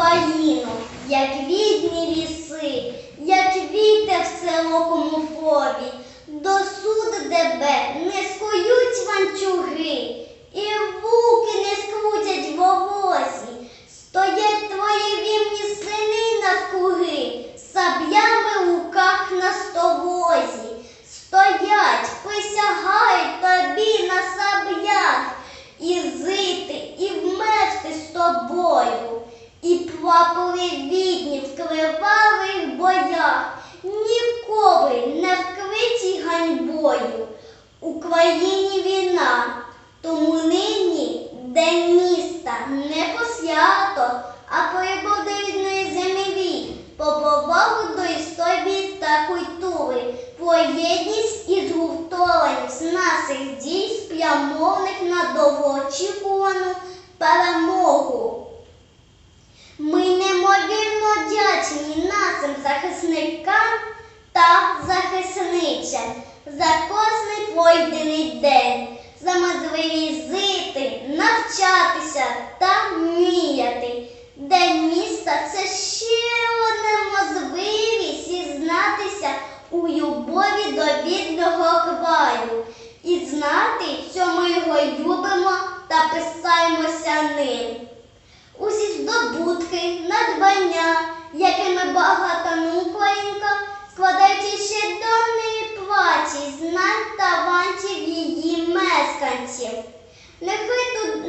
Україну, як рідні ліси, як вітер в село Комуфові, до суд тебе не скують ванчуги, і вуки не скрутять волосі, стоять твої вірні сини навкруги, саблями в руках на стовозі, стоять, присягають тобі на саблях, і жити, і вмерти з тобою, і прапори відні в кривавих боях, ніколи не вкриті ганьбою. Україні війна, тому нині день міста не по свято, а прибуде рідної землі, по повагу до історії та культури, про єдність і згуртованість наших дій, спрямованих на довгоочікувану перемогу. Ми неймовірно вдячні нашим захисникам та захисницям за кожний пройдений день, за можливість жити, навчатися та мріяти. День міста це ще одна можливість зізнатися у любові до рідного краю і знати, що ми його любимо та писаємося ним. Усі здобутки, надбання, якими багата Нехай тут